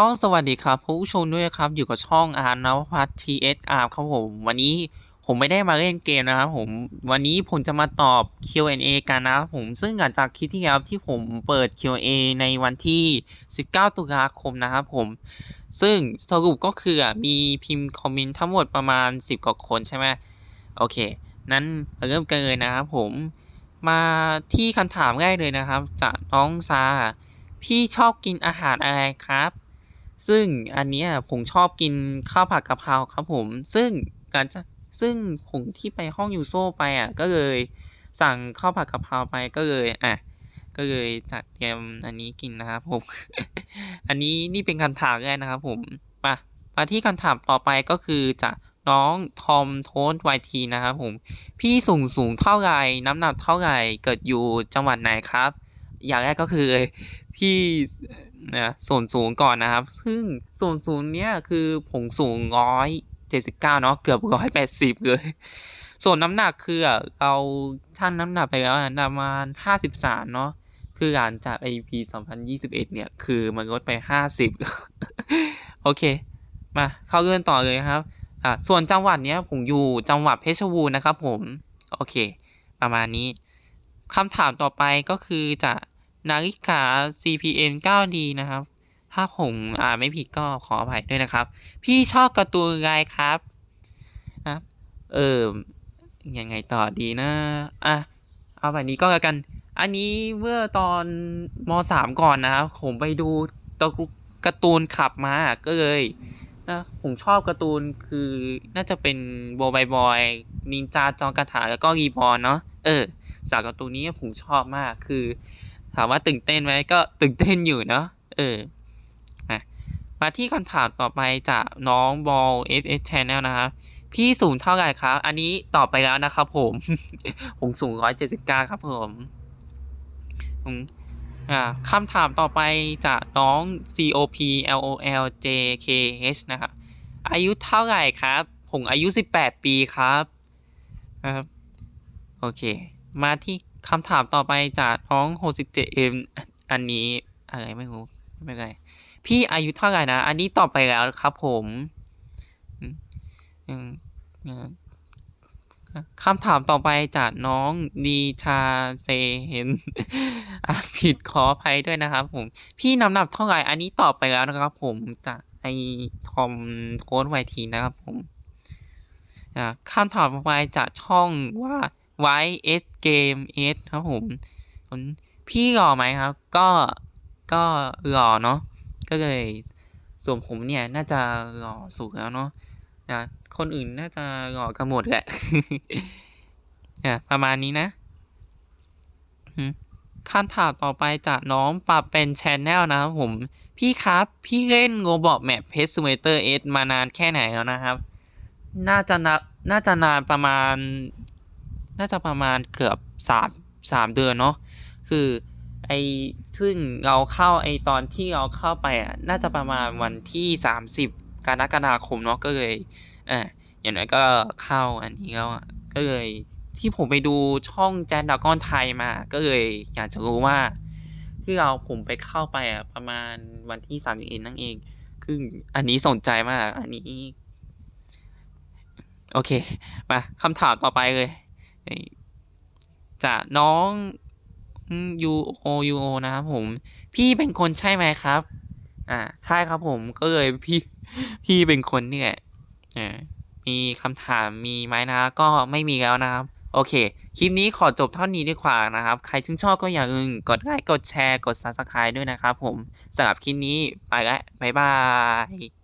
ต้องสวัสดีครับผู้ชมด้วยครับ อยู่กับช่องอาร์นวพัฒน์ TSR ครับผม วันนี้ผมไม่ได้มาเล่นเกมนะครับผม วันนี้ผมจะมาตอบ Q&A กันนะครับผม ซึ่งหลังจากคลิปที่แล้วที่ผมเปิด Q&A ในวันที่ 19 ตุลาคมนะครับผม ซึ่งสรุปก็คืออะมีพิมพ์คอมเมนต์ทั้งหมดประมาณ 10 กว่าคนใช่ไหมโอเค นั้นเริ่มกันเลยนะครับผม มาที่คำถามแรกเลยนะครับ จากน้องซา พี่ชอบกินอาหารอะไรครับ ซึ่งอันนี้ผมชอบกินข้าวผัดกะเพราครับผม ซึ่งการจะซึ่งผมที่ไปห้องยูโซไปอะก็เลยสั่งข้าวผัดกะเพราไปก็เลยอะก็เลยจัดเตรียมอันนี้กินนะครับผม อันนี้นี่เป็นคำถามแรกนะครับผมมามาที่คำถามต่อไปก็คือจากน้องทอมโทสวทีนะครับผม พี่สูงสูงเท่าไหร่น้ำหนักเท่าไหร่เกิดอยู่จังหวัดไหนครับ อย่างแรกก็คือ พี่ นะส่วนสูงก่อนนะครับ ซึ่งส่วนสูงเนี้ยคือผมสูงร้อยเจ็ดสิบเก้าเนาะเกือบร้อยแปดสิบเลยส่วนน้ำหนักคือเราชั่งน้ำหนักไปแล้วประมาณห้าสิบสามเนาะคือหลังจาก IP สองพันยี่สิบเอ็ดเนี่ย คือมันลดไปห้าสิบโอเค มาเข้าเรื่องต่อเลยครับอะส่วนจังหวัดเนี้ยผมอยู่จังหวัดเพชรบูรณ์นะครับผม โอเค ประมาณนี้คำถามต่อไปก็คือจาก นาฬิกา CPN 9D นะครับ ถ้าผมอ่านไม่ผิดก็ขออภัยด้วยนะครับ พี่ชอบการ์ตูนอะไรครับนะเออยังไงต่อดีนะ อะ เอาแบบนี้ก็แล้วกัน อันนี้เมื่อตอนมสามก่อนนะครับผมไปดูตัวการ์ตูนขับมาก็เลยนะผมชอบการ์ตูนคือน่าจะเป็นโบบายบอยนินจาจองกระถาแล้วก็รีบอร์เนาะเออ จากการ์ตูนนี้ผมชอบมากคือ ถามว่าตื่นเต้นไหมก็ตื่นเต้นอยู่เนาะเออมาที่คำถามต่อไปจากน้องบอล FS Channel นะครับพี่สูงเท่าไหร่ครับ อันนี้ตอบไปแล้วนะครับผม ผมสูงร้อยเจ็ดสิบเก้าครับผมอ่าคำถามต่อไปจากน้อง COP LOL JKH นะครับ อายุเท่าไหร่ครับ ผมอายุสิบแปดปีครับ ครับ โอเค มาที่ คำถามต่อไปจากน้อง 67M อันนี้อะไรไม่รู้ไม่เป็นไรพี่อายุเท่าไหร่นะ อันนี้ตอบไปแล้วครับผมคำถามต่อไปจากน้องดีชาเซเฮนอ่านผิดขออภัยด้วยนะครับผม พี่น้ำหนักเท่าไหร่ อันนี้ตอบไปแล้วนะครับผมจากไอทอมโค้ดไวทีนะครับผมคำถามต่อไปจากช่องว่า YS Game S ครับผมพี่หล่อไหมครับ ก็ก็หล่อเนาะก็เลยส่วนผมเนี่ยน่าจะหล่อสุดแล้วเนาะนะคนอื่นน่าจะหล่อกันหมดแหละอะประมาณนี้นะอืมคำถามต่อไปจากน้องปรับเป็นชแนลนะครับผม พี่ครับพี่เล่นโ o บอกแมปเพสเ m เตอร์เอสมานานแค่ไหนแล้วนะครับ น่าจะนับน่าจะนานประมาณ น่าจะประมาณเกือบสามสามเดือนเนาะคือไอซึ่งเราเข้าไอตอนที่เราเข้าไปอะน่าจะประมาณวันที่สามสิบกรกฎาคมเนาะก็เลยอ่าอย่างน้อยก็เข้าอันนี้แล้วก็เลยที่ผมไปดูช่องแจนดากอนไทยมา ก็เลยอยากจะรู้ว่า ที่เราผมไปเข้าไปอะประมาณวันที่สามสิบเอ็ดนั่นเอง คืออันนี้สนใจมาก อันนี้ โอเค มาคำถามต่อไปเลย จากน้องยูโอยูโอนะครับผม พี่เป็นคนใช่ไหมครับ อ่า ใช่ครับผมก็เลยพี่พี่เป็นคนนี่แหละอ่ามีคำถามมีไหมนะ ก็ไม่มีแล้วนะครับ โอเค คลิปนี้ขอจบเท่านี้ดีกว่านะครับ ใครชื่นชอบก็อย่าลืมกดไลค์กดแชร์กด subscribe ด้วยนะครับผมสำหรับคลิปนี้ไปแล้วบ๊ายบาย